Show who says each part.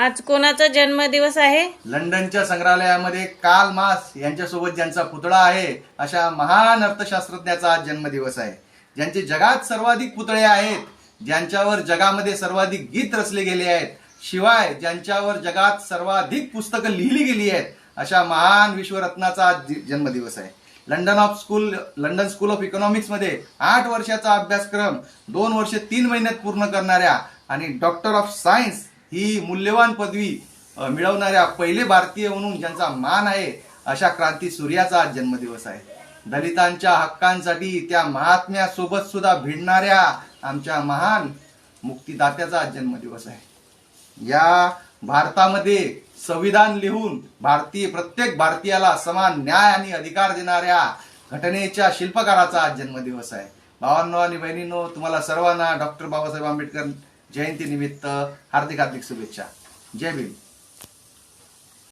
Speaker 1: आज कोणाचा जन्मदिवस आहे?
Speaker 2: लंडनच्या संग्रहालयामध्ये काल मास यांच्यासोबत ज्यांचा पुतळा आहे अशा महान अर्थशास्त्रज्ञाचा आज जन्मदिवस आहे. ज्यांचे जगात सर्वाधिक पुतळे आहेत ज्यांच्यावर जगामध्ये सर्वाधिक गीत रचले गेले आहेत शिवाय ज्यांच्यावर जगात सर्वाधिक पुस्तकं लिहिली गेली आहेत अशा महान विश्वरत्नाचा आज जन्मदिवस आहे. London of school London school of इकॉनॉमिक्समध्ये आठ वर्षाचा अभ्यासक्रम दोन वर्ष तीन महिन्यात पूर्ण करणाऱ्या आणि डॉक्टर ऑफ सायन्स ही मूल्यवान पदवी मिळवणाऱ्या पहिले भारतीय म्हणून ज्यांचा मान आहे अशा क्रांती सूर्याचा आज जन्मदिवस आहे. दलितांच्या हक्कांसाठी त्या महात्म्यासोबत सुद्धा भिडणाऱ्या आमच्या महान मुक्तिदात्याचा आज जन्मदिवस आहे. या भारतामध्ये संविधान लिहून भारतीय प्रत्येक भारतीयाला समान न्याय आणि अधिकार देणाऱ्या घटनेच्या शिल्पकाराचा आज जन्मदिवस आहे. भावांनो आणि बहिणींनो तुम्हाला सर्वांना डॉक्टर बाबासाहेब आंबेडकर जयंती निमित्त हार्दिक हार्दिक शुभेच्छा. जय भीम.